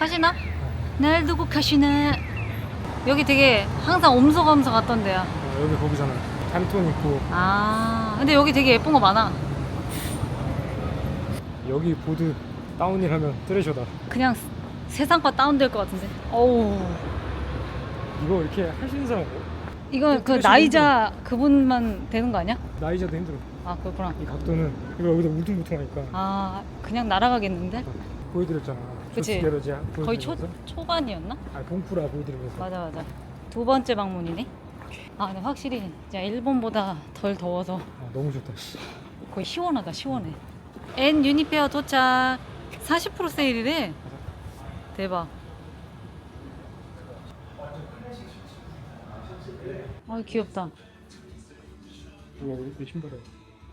가시나? 날 두고 가시나? 여기 되게 항상 옴서감서 갔던 데야. 어, 여기 거기잖아. 단톤 있고 아, 근데 여기 되게 예쁜 거 많아. 여기 보드 다운힐 하면 트레셔다. 그냥 세상과 다운될 것 같은데. 어우. 이거 이렇게 있는 사람? 이거 그 나이자 그분만 되는 거 아니야? 나이자도 힘들어. 아 그렇구나. 이 각도는 이거 여기다 울퉁불퉁하니까 아 그냥 날아가겠는데? 보여드렸잖아. 그치. 거의 초. 초반이었나? 아 봉프라 보여드리면서. 맞아 맞아. 두 번째 방문이네. 아 근데 확실히 진짜 일본보다 덜 더워서 아, 너무 좋다. 씨. 거의 시원하다 시원해. N 유니페어 도착. 40% 세일이래. 대박. 아 귀엽다. 이거 내 신발에.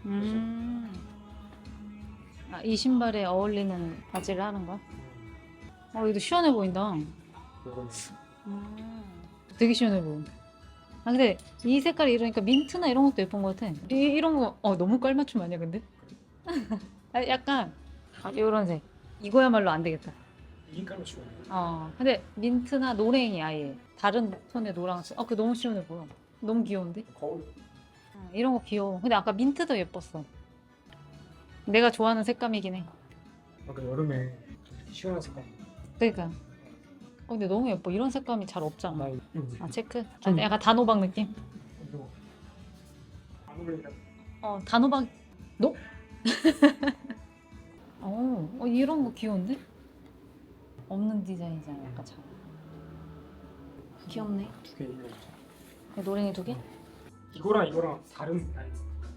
음. 아, 이 신발에 어울리는 바지를 하는 거야? 어, 이거 시원해 보인다. 음. 되게 시원해 보여. 아, 근데 이 색깔이 이러니까 민트나 이런 것도 예쁜 것 같아. 이, 이런 거, 어, 너무 깔맞춤 아니야, 근데? 아, 약간, 아, 이런 색. 이거야말로 안 되겠다. 이 깔로 치고. 어, 근데 민트나 노랭이 아예. 다른 톤의 노랑, 어, 그 너무 시원해 보여. 너무 귀여운데? 거울. 응, 이런 거 귀여워. 근데 아까 민트도 예뻤어. 내가 좋아하는 색감이긴 해. 아까 여름에 시원한 색깔. 그러니까. 어, 근데 너무 예뻐. 이런 색감이 잘 없잖아. 나 이거 아 체크? 아, 좀- 약간 단호박 느낌? 이거 안 어울린다. 어 단호박 노? 어, 어 이런 거 귀여운데? 없는 디자인이잖아. 약간 잘. 귀엽네. 두개 있네. 노랭이 두 개? 이거랑 이거랑 다른.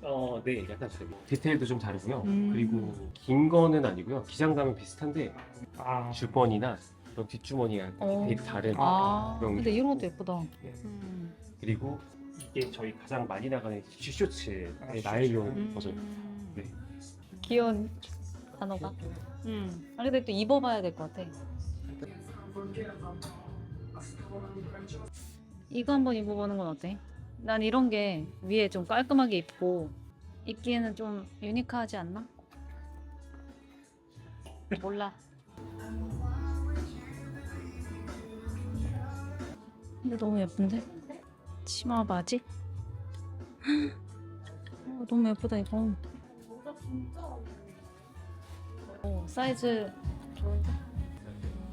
어, 네, 약간 다르고 디테일도 좀 다르고요. 음. 그리고 긴 거는 아니고요. 기장감은 비슷한데 아. 주번이나 이런 뒷주머니가 어. 되게 다른. 아, 그런 근데 이런 것도 예쁘다. 예. 음. 그리고 이게 저희 가장 많이 나가는 티셔츠의 아, 나일론 음. 버전. 네. 귀여운 단어가. 음. 아 근데 또 입어봐야 될 것 같아. 이거 한번 입어보는 건 어때? 난 이런 게 위에 좀 깔끔하게 입고 입기에는 좀 유니크하지 않나? 몰라. 근데 너무 예쁜데? 치마 바지? 어, 너무 예쁘다 이거. 어, 사이즈 좋은데?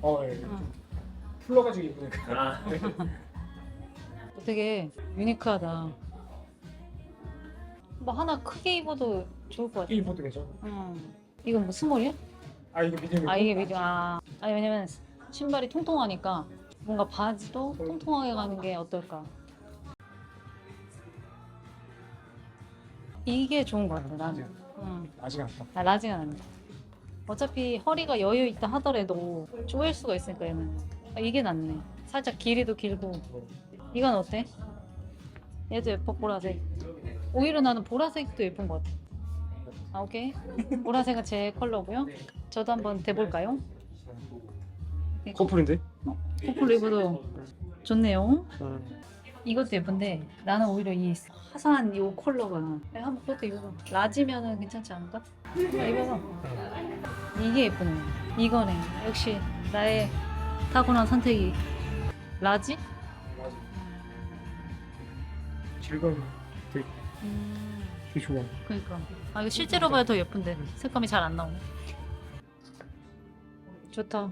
어, 예. 어. 풀러가지고 입으니까. 아, 되게 유니크하다. 뭐 하나 크게 입어도 좋을 것 같아. 이 입어도 괜찮아. 응. 이건 뭐 스몰이야? 아 이거 미디엄. 아 이게 미디어. 아, 아니 왜냐면 신발이 통통하니까 뭔가 바지도 통통하게 가는 게 어떨까? 이게 좋은 것 같아 나는. 응. 아직 안 타. 아, 라지가 않네. 어차피 허리가 여유 있다 하더라도 쪼일 수가 있으니까 얘는. 아, 이게 낫네. 살짝 길이도 길고. 이건 어때? 얘도 예뻐 보라색. 오히려 나는 보라색도 예쁜 것 같아. 아 오케이. 보라색은 제 컬러고요. 저도 한번 대볼까요? 커플인데? 커플 입어도 좋네요. 이것도 예쁜데 나는 오히려 이 화사한 이 컬러가 야, 한번 그것도 입어봐 라지면은 괜찮지 않을까? 한번 입어봐 이게 예쁘네 이거네 역시 나의 타고난 선택이 라지? 질감 되게, 음. 되게 좋아. 그니까. 아 이거 실제로 봐야 더 예쁜데. 색감이 잘 안 나오네. 좋다.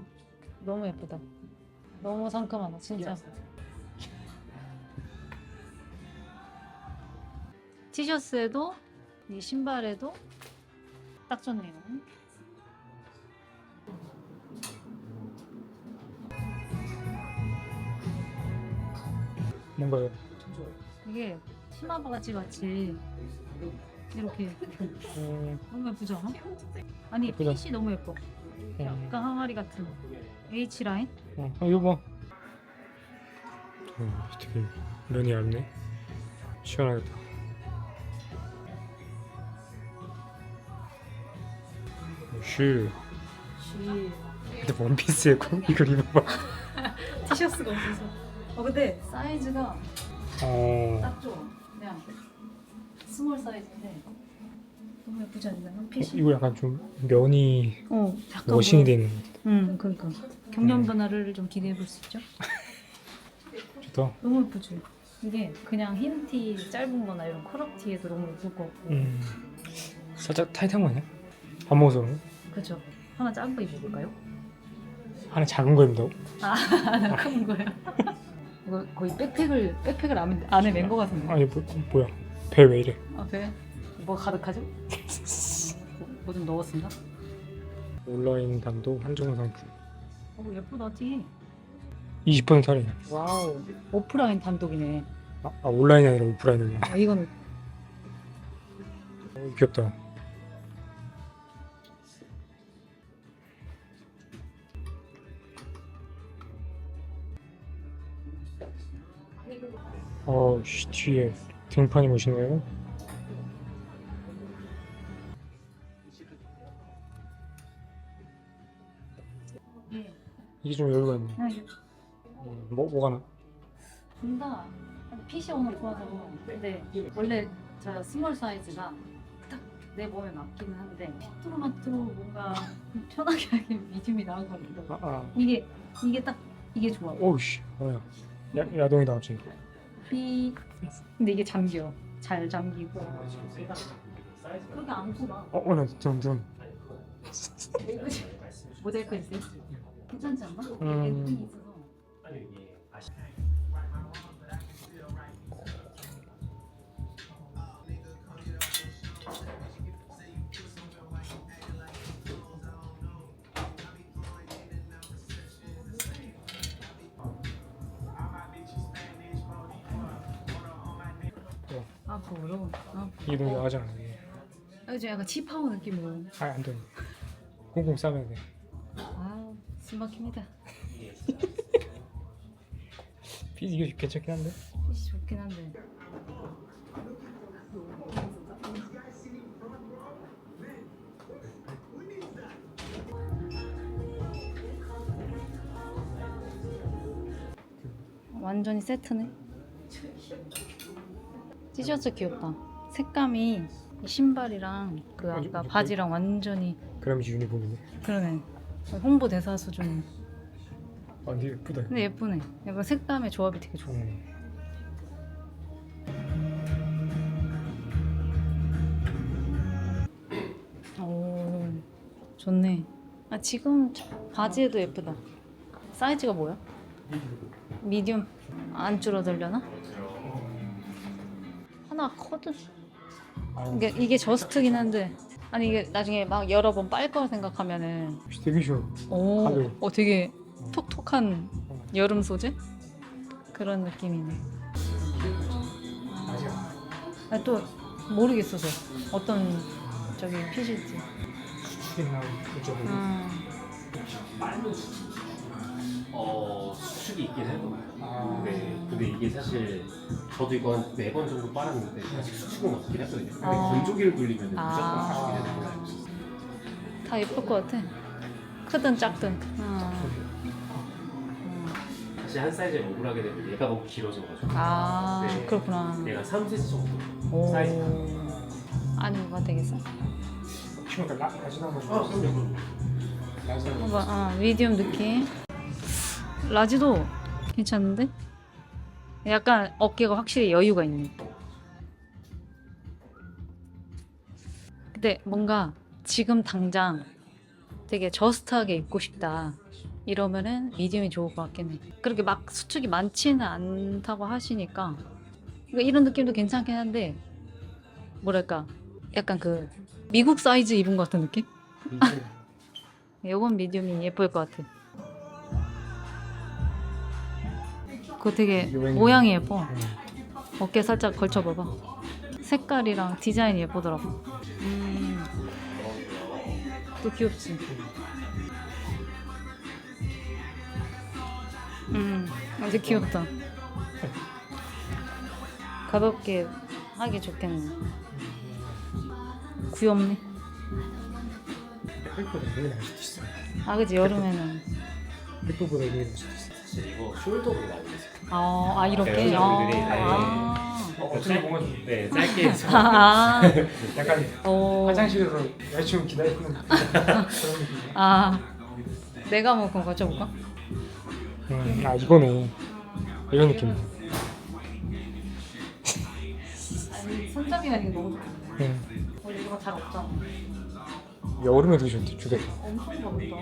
너무 예쁘다. 너무 상큼하다 진짜. 티셔츠에도 이 신발에도 딱 좋네요. 뭔가 이게 치마 바지 같이 이렇게 음, 너무 않아? 아니 예쁘다. 핏이 너무 예뻐 음, 약간 항아리 같은 H 라인? 어, 아, 이거 봐. 어, 되게 면이 얇네. 시원하겠다. 슈. 근데 원피스에 꼭 이걸 입어봐. 티셔츠가 없어서 어 근데 사이즈가 어, 딱 좋아 그냥 스몰 사이즈인데 너무 예쁘지 않나요? 핏이? 이거 약간 좀 면이 어 약간 워싱이 뭐라- 돼 있는. 응 그러니까 경련 음. 변화를 좀 기대해 볼 수 있죠? 좋다. 너무 예쁘죠? 이게 그냥 흰 티 짧은 거나 이런 크롭 티에도 너무 예쁠 것 같고 음. 살짝 타이트한 거 아니야? 밥 먹어서 그런가? 그죠? 하나 작은 거 입어볼까요? 하나 작은 거 입는다고? 하나 큰 거예요 이거 거의 백팩을 백팩을 안에, 안에 맨 거 같은데. 아니 뭐, 뭐야? 배 왜 이래? 아 배? 뭐 가득하죠? 뭐 좀 넣었습니다. 온라인 단독 한정호 상품. 어 예쁘다 티 20% 할인 와우 오프라인 단독이네. 아, 아 온라인이 아니라 오프라인이구나 아, 이거는 어, 귀엽다 어, 씨, 뒤에 등판이 멋있네요. 예. 이게 좀 여유가 있네. 음, 뭐, 뭐가 나? 둘다 핏이 오늘 좋아서 근데 원래 저 스몰 사이즈가 딱 내 몸에 맞기는 한데 핏으로만으로 뭔가 좀 편하게 하기 미줌이 나은 것 같아요 아, 아. 이게 이게 딱 이게 좋아 오우씨, 뭐야. 야, 야동이다, 갑자기. 피 근데 이게 잠겨 잘 잠기고 그렇게 안 굽어 어, 어, 나 좀, 좀. 모자이크 있어요? 괜찮지 않나? 음. 있어서 앞으로 앞으로 이게 너무 않아, 이게. 아, 좀 약간 치파오 느낌으로 아, 안 돼. 꽁꽁 싸면 돼. 아 숨막힙니다 피 이게 괜찮긴 한데? 핏이 좋긴 한데 완전히 세트네 티셔츠 귀엽다 색감이 이 신발이랑 그 아니, 아까 바지랑 완전히 그라미지 유니폼이네. 그러네 홍보 대사 수준 아, 근데 예쁘다. 근데 예쁘네 약간 색감의 조합이 되게 좋아 음. 오 좋네 아 지금 바지에도 예쁘다 사이즈가 뭐야? 미디움 안 줄어들려나? 하나 커도 아, 이게, 이게 저스트긴 한데. 아니 이게 나중에 막 여러 번빨걸 생각하면은. 되게 쉬워. 오, 가벼워. 어 되게 톡톡한 여름 소재? 그런 느낌이네. 아, 또 모르겠어서 어떤 저기 핏일지. 수축이나 어쩌고. 음. 어 수축이 있긴 해도 아, 네 근데 이게 사실 저도 이거 한네번 정도 빨았는데 아직 수축은 없긴 했거든요. 근데 아. 건조기를 돌리면 무조건 아. 수축이 되는 있어요. 다 예쁠 것 같아. 크든 작든. 어. 사실 한 사이즈 억울하게 되면 얘가 너무 길어져가지고. 아 네. 그렇구나. 얘가 3cm 정도 오. 사이즈 아니가 되겠어? 친구가 라, 라지나 한번 아 그럼요 그럼요. 라지나 한번 봐봐 아, 미디움 느낌 라지도 괜찮은데? 약간 어깨가 확실히 여유가 있네 근데 뭔가 지금 당장 되게 저스트하게 입고 싶다 이러면은 미디움이 좋을 것 같긴 해 그렇게 막 수축이 많지는 않다고 하시니까 그러니까 이런 느낌도 괜찮긴 한데 뭐랄까 약간 그 미국 사이즈 입은 것 같은 느낌? 요건 미디움이 예쁠 것 같아. 그거 되게 모양이 예뻐. 음. 어깨 살짝 걸쳐봐봐. 색깔이랑 디자인이 예쁘더라고. 음. 또 귀엽지. 음, 아주 귀엽다. 가볍게 하기 좋겠네. 귀엽네. 헬프보다 이게 나을 수도 있어. 아, 그지 여름에는. 헬프보다 이게 나을 수도 있어. 사실 이거 숄더로 나오고 있 어요 아, 아 이렇게. 네, 아, 여자분들이, 네. 아. 어, 보면 네 짧게 해서 아, 약간 오. 화장실에서 여자친구 기다리는 그런 느낌. 아, 내가 한번 그거 가져볼까? 음, 아 이거네 이런 느낌 아니 손잡이가 이게 너무 좋다. 음, 원래 이거 잘 없잖아. 여름에 되게 좋대 주대 엄청 가볍다.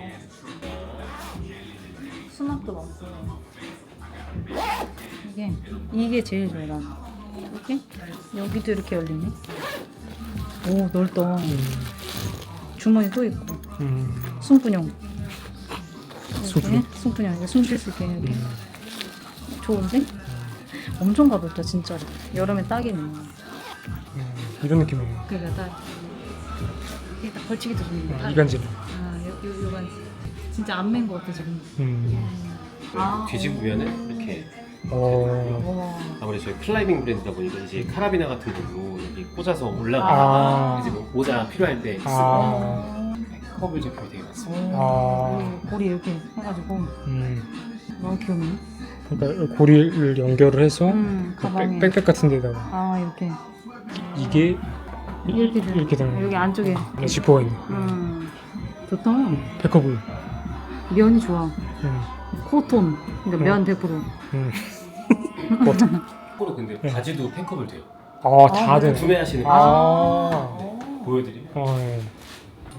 수납도 많고. 이게 이게 제일 좋아 난. 이렇게 여기도 이렇게 열리네. 오 넓다. 주머니 또 있고 음, 숨분용. 이렇게 숨분용. 숨분용 이거 숨쉴 수 있게 이렇게 음, 좋은데? 엄청 가볍다 진짜로. 여름에 딱이네. 음, 이런 느낌이네 그러니까 딱 이게 딱 걸치기도 좋네. 아, 이간질 아, 요, 요, 요간 진짜 안맨거 같아 지금. 음, 아, 뒤집으면은 이렇게 어, 와. 아무래도 저희 클라이밍 브랜드다 보니까 이제 카라비나 같은 걸로 여기 꽂아서 아. 올라가 이제 뭐 모자 필요할 때 쓰고 아, 커브 제품이 되게 많습니다. 아. 여기 고리 이렇게 해가지고 음, 너무 귀엽네. 그러니까 고리를 연결을 해서 음, 그 가방에. 백, 백팩 같은 데다가 아 이렇게 이게 이렇게 돼. 이렇게 되는 여기 안쪽에. 거 지퍼가 있네 음, 좋다. 백커블 면이 좋아. 음, 코톤. 그러니까 면 100%. 음. 코로 근데 네. 바지도 팬컵을 돼요. 아, 다 아, 되네 구매하시는 거 아, 보여드리면 아, 예.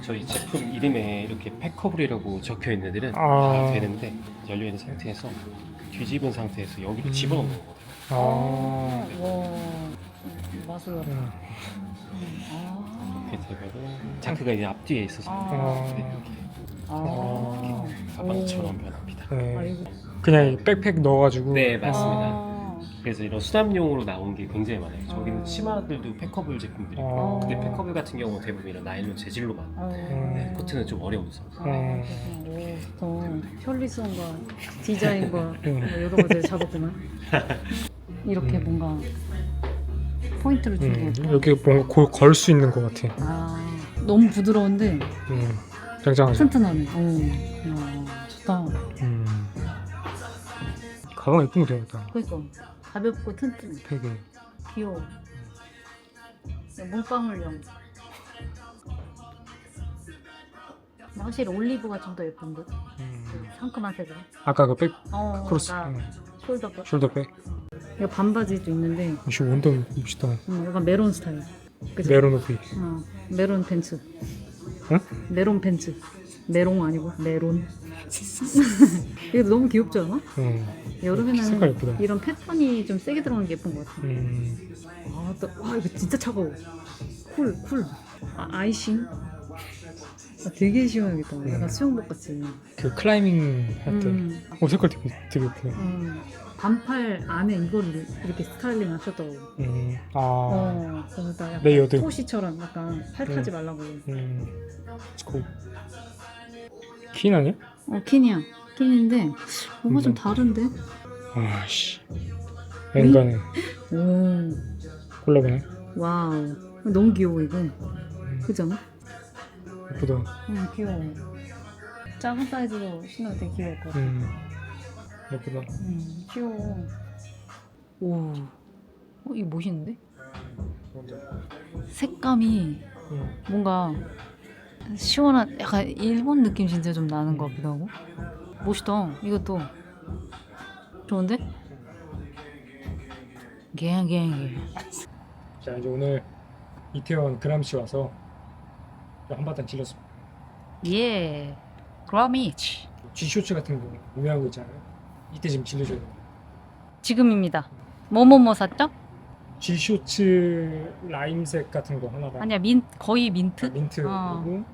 저희 제품 이름에 이렇게 팩커블이라고 적혀 있는 애들은 아. 다 되는데 열려 있는 상태에서 뒤집은 상태에서 여기로 음. 집어넣는 거거든요. 아, 와. 마술이야. 음. 아. 이렇게 되면은 자크가 이제 앞뒤에 있어서 아. 네, 이렇게 아. 가방처럼 변합니다. 네. 그냥 이 백팩 넣어가지고 네 맞습니다. 아. 그래서 이런 수납용으로 나온 게 굉장히 많아요. 저기는 아. 치마들도 팩커블 제품들이고 아. 근데 팩커블 같은 경우는 대부분 이런 나일론 재질로 만 아. 네, 코트는 좀 어려워서 아, 오, 좋다. 편리성과 디자인과 음. 뭐 여러 가지를 잡았구만. 이렇게 음. 뭔가 포인트를 음, 주고. 여기 뭔가 걸 수 있는 것 같아 아, 너무 부드러운데 음, 굉장하죠 튼튼하네. 오, 야, 가방 예쁜 거 되겠다 그러니까 가볍고 튼튼해. 팩에 귀여워. 물방울형. 확실히 올리브가 좀 더 예쁜 듯. 음. 상큼한 색으로. 아까 그 백 어, 크로스 나 음, 숄더 백. 숄더 백 이거 반바지도 있는데 역시 원단 멋있다 음, 약간 메론 스타일. 그죠? 메론 오피 어, 메론 팬츠. 응? 메론 팬츠. 메롱 아니고 메론. 이거 너무 귀엽지 않아? 음, 여름에는 색깔 예쁘다 이런 패턴이 좀 세게 들어가는 게 예쁜 것 같아. 음, 아, 또, 와 이거 진짜 차가워. 쿨, 쿨. 아, 아이싱. 아, 되게 시원하겠다. 약간 음. 수영복 같이. 그 클라이밍 할 때 음, 어, 색깔 되게, 되게 예쁘네 음. 반팔 안에 이거를 이렇게 스타일링 하셨다고. 음, 아, 어, 그래서 약간 레이어드. 토시처럼 약간 팔 타지 음. 말라고. 음, 고. 킨 아니야? 어, 킨이야. 킨인데 뭔가 좀 음. 다른데? 아씨 엔간에 오, 콜라보네 와우. 너무 귀여워 이거. 그잖아? 예쁘다 응, 귀여워. 작은 사이즈로 신어도 되게 귀여울 것 같아. 음, 예쁘다 음, 귀여워. 오, 어, 이거 멋있는데? 색감이 음, 뭔가 시원한 약간 일본 느낌 진짜 좀 나는 것 같기도 하고 멋있다. 이것도. 좋은데? 갱갱갱. 자 이제 오늘 이태원 그람시 와서 한바탕 질렀습니다. 예. 그라미치. G쇼츠 같은 거 유명한 거 있잖아요. 이때 지금 질러줘야 돼요. 지금입니다. 뭐뭐뭐 샀죠? G쇼츠 라임색 같은 거 하나가 아니야 민 거의 민트? 민트 어. 그리고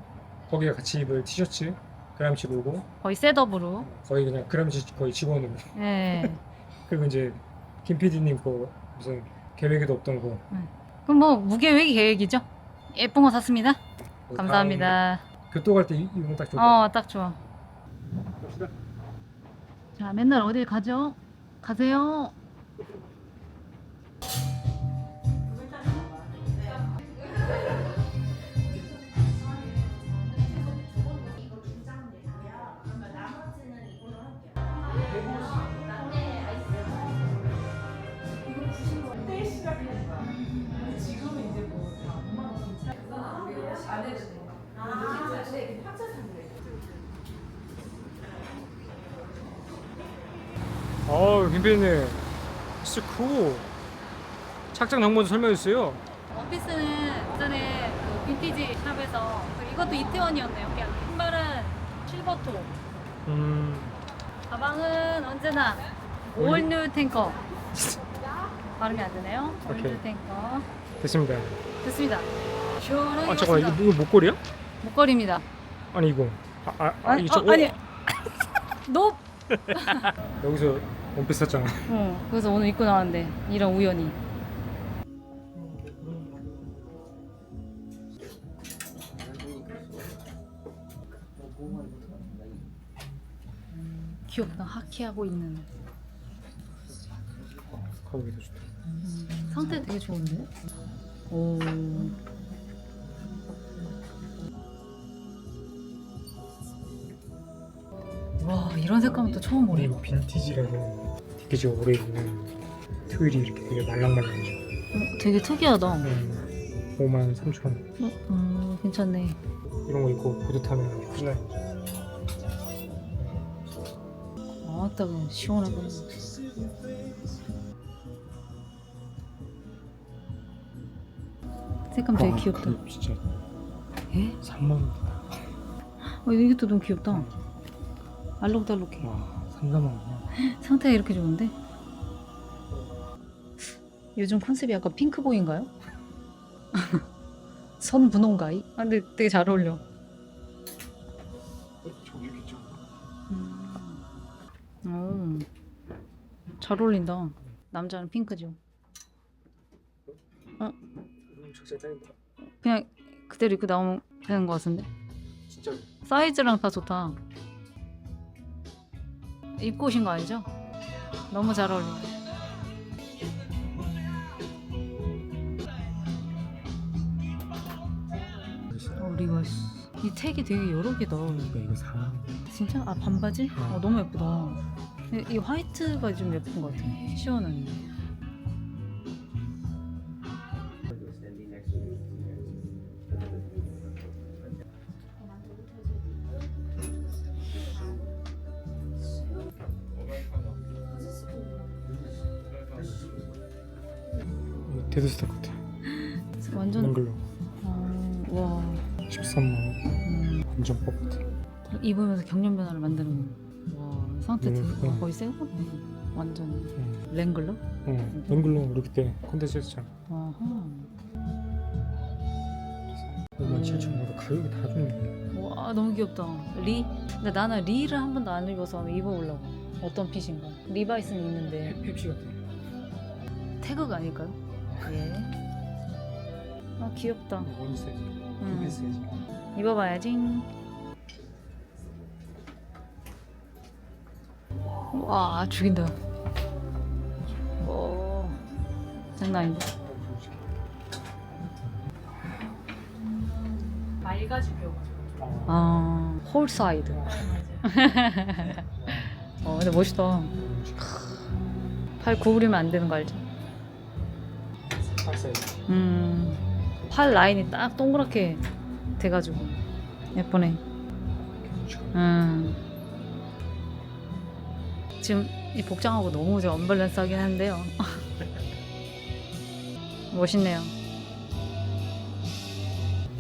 거기에 같이 입을 티셔츠 그람시 로고 거의 셋업으로. 거의 그냥 그람시 거의 직원으로. 예. 그리고 이제 김 PD님 거 무슨 계획에도 없던 거. 그럼 뭐 무계획 계획이죠? 예쁜 거 샀습니다. 감사합니다. 교토 갈 때 이거 딱 같아요 어딱 좋아. 자 맨날 어딜 가죠? 가세요 어, 김PD님. 진짜 cool. 착장 정보 좀 설명해 주세요. 원피스는 전에 그 빈티지 샵에서 그 이것도 이태원이었네요. 그냥 신발은 실버토, 음. 가방은 언제나 올뉴 탱커. 발음이 안 되네요. 올뉴 오케이. 탱커. 됐습니다. 됐습니다. 시원하게 아, 잠깐만. 이거. 이거 목걸이야? 목걸이입니다. 아니, 이거. 아, 아, 아 아니, 이거 어, 아니. 너. 여기서 원피스 샀잖아. 어, 그래서 오늘 입고 나왔는데 이런 우연히. 귀엽다. 하키하고 있는. 가격이 더 좋다. 상태 되게 좋은데? 오. 이런 색감은 또 처음 보네. 우리 빈티지라고 되게 저 오래 입는 트윌이 이렇게 되게 말랑말랑해져. 어, 되게 특이하다. 음, 5만 3천 원. 어, 음, 괜찮네. 이런 거 입고 보드 타면 예쁘잖아요. 아따 시원하게. 색감 되게 와, 귀엽다. 그거 진짜 에? 3만 원. 어, 이것도 너무 귀엽다. 알록달록해. 와, 3, 4만 원이야. 상태가 이렇게 좋은데? 요즘 컨셉이 약간 핑크보이인가요? 선분홍가이? 아, 근데 되게 잘 어울려. 저기. 음. 오, 잘 어울린다. 남자는 핑크죠. 딱인데. 그냥 그대로 입고 나오면 되는 것 같은데? 진짜 사이즈랑 다 좋다. 입고 오신 거 아니죠? 너무 잘 어울려. 어, 리버스. 이 택이 되게 여러 개다. 이거 이거 4만 원. 진짜? 아 반바지? 어, 너무 예쁘다. 이, 이 화이트가 좀 예쁜 것 같아. 시원한. 데드스타 같아. 완전. 랭글로 어, 와. 13만 원. 음, 완전 뻑 같아. 입으면서 경련 변화를 만드는. 와 상태 너무 되게 예쁘다. 거의 새 거네. 완전. 응. 랭글러? 응. 랭글로 우리 그때 콘텐츠 했잖아. 아하. 5만 7천 원. 가격이 다 좋네. 와 너무 귀엽다. 리? 근데 나는 리를 한 번도 안 입어서 입어보려고. 어떤 핏인가? 리바이스는 있는데 펩시 같아. 태그가 아닐까요? 예. 아 귀엽다. 뭔 사이즈? 음. 음. 사이즈. 입어봐야지. 와 죽인다. 오 장난 아닌데. 맑아지고. 아 홀사이드. 어 근데 멋있다. 팔 구부리면 안 되는 거 알지? 아, 사이즈. 음, 팔 라인이 딱 동그랗게 돼가지고 예쁘네. 음. 지금 이 복장하고 너무 저 언밸런스하긴 한데요. 멋있네요.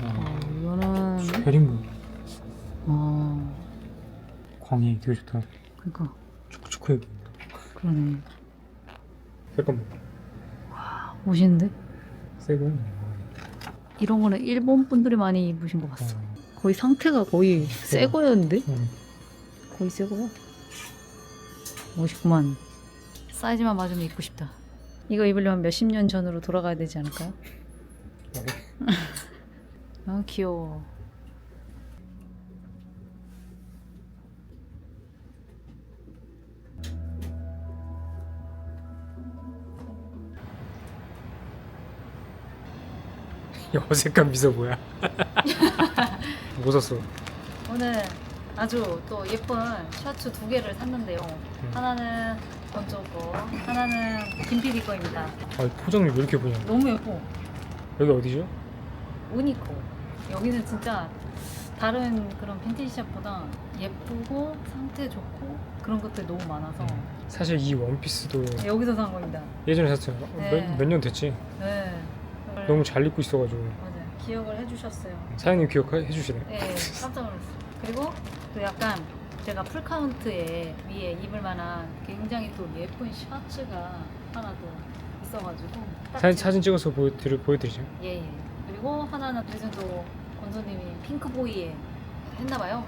어, 이거는 베링문. 어, 광이 되게 좋다. 그니까 초코초코해. 그러네. 잠깐만. 멋있는데? 새 거. 이런 거는 일본 분들이 많이 입으신 거 봤어. 어. 거의 상태가 거의 새 거였는데? 응. 거의 새 거야. 멋있구만. 사이즈만 맞으면 입고 싶다. 이거 입으려면 몇십 년 전으로 돌아가야 되지 않을까요? 아 귀여워. 어색한 미소 뭐야? 뭐 샀어? 오늘 아주 또 예쁜 셔츠 두 개를 샀는데요. 하나는 건조 거, 하나는 김PD 거입니다. 아 포장이 왜 이렇게 보냐? 너무 예뻐. 여기 어디죠? 우니코. 여기는 진짜 다른 그런 빈티지 샵보다 예쁘고 상태 좋고 그런 것들이 너무 많아서 사실 이 원피스도 여기서 산 겁니다. 예전에 샀어요. 네. 몇년 됐지. 네. 너무 잘 입고 있어가지고 맞아요. 기억을 해주셨어요. 사장님 기억해 주시네. 네, 깜짝 놀랐어요. 그리고 또 약간 제가 풀카운트에 위에 입을 만한 굉장히 또 예쁜 셔츠가 하나 더 있어가지고 딱 사진 지금- 사진 찍어서 보여드리 보여드리죠. 예, 예. 그리고 하나는 요즘 또 권소님이 핑크보이에 했나봐요.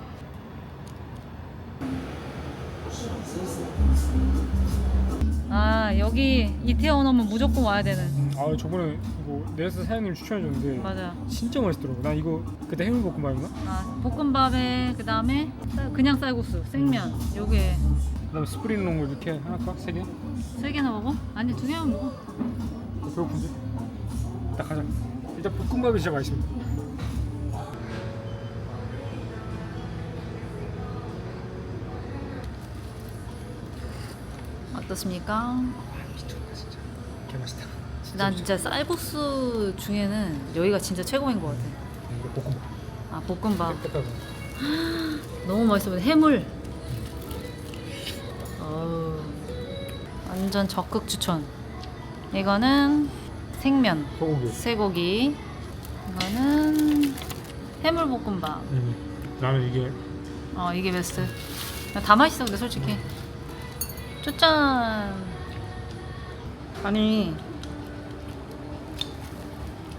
아 여기 이태원 오면 무조건 와야 되는. 아 저번에 이거 네스 사장님 추천해줬는데 맞아. 진짜 맛있더라고. 나 이거 그때 해물볶음밥인가? 아 볶음밥에 그 다음에 그냥 쌀국수, 생면 요게 그다음에 스프링 롱을 이렇게 하나 까? 세 개? 세 개나 먹어? 아니 두 개만 먹어. 배고픈데? 딱 가자. 일단 볶음밥이 진짜 맛있습니다. 어떻습니까? 미쳤다 진짜. 개 맛있다. 난 진짜 쌀국수 중에는 여기가 진짜 최고인 것 같아. 이거 볶음밥. 아 볶음밥. 너무 맛있어 보여. 해물. 어우, 완전 적극 추천. 이거는 생면, 소고기. 쇠고기. 이거는 해물 볶음밥. 음. 나는 이게 어 이게 베스트. 다 맛있어 근데 솔직히. 짠. 아니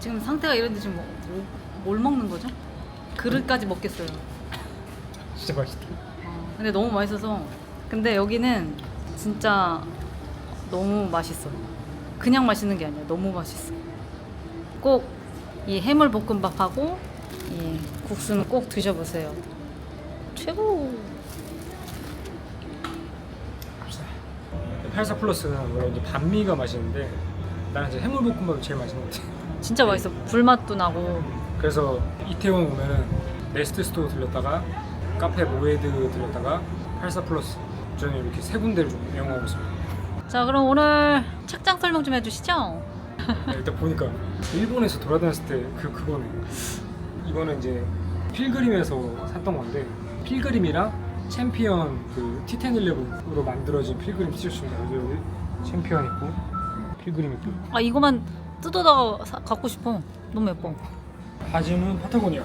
지금 상태가 이런데 지금 뭐, 뭐- 뭘 먹는 거죠? 그릇까지 먹겠어요. 진짜 맛있다. 어, 근데 너무 맛있어서. 근데 여기는 진짜 너무 맛있어. 그냥 맛있는 게 아니야. 너무 맛있어. 꼭 이 해물 볶음밥하고 이 국수는 꼭 드셔보세요. 최고. 갑시다. 84 플러스는 원래 이제 반미가 맛있는데 나는 이제 해물볶음밥이 제일 맛있는 것 같아. 진짜 맛있어. 불맛도 나고. 그래서 이태원 오면은 네스트 스토어 들렸다가 카페 모에드 들렸다가 84 플러스 저는 이렇게 세 군데를 좀 이용하고 있습니다. 자, 그럼 오늘 책장 설명 좀 해주시죠. 네, 일단 보니까 일본에서 돌아다녔을 때 그 그거네. 이거는 이제 필그림에서 샀던 건데 필그림이랑 챔피언 그 티텐 일레븐으로 만들어진 필그림 티셔츠입니다. 여기 챔피언 있고 필그림 있고 아, 이거만 뜯어다가 사- 갖고 싶어. 너무 예뻐. 바지는 파타고니아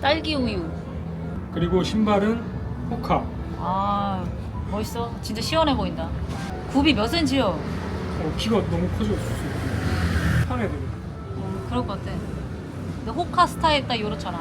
딸기 우유. 그리고 신발은 호카 아, 멋있어. 진짜 시원해 보인다. 굽이 몇 센치요? 어, 키가 너무 커지고 편해 되게 음, 그럴 것 같아. 근데 호카 스타일 딱 요렇잖아.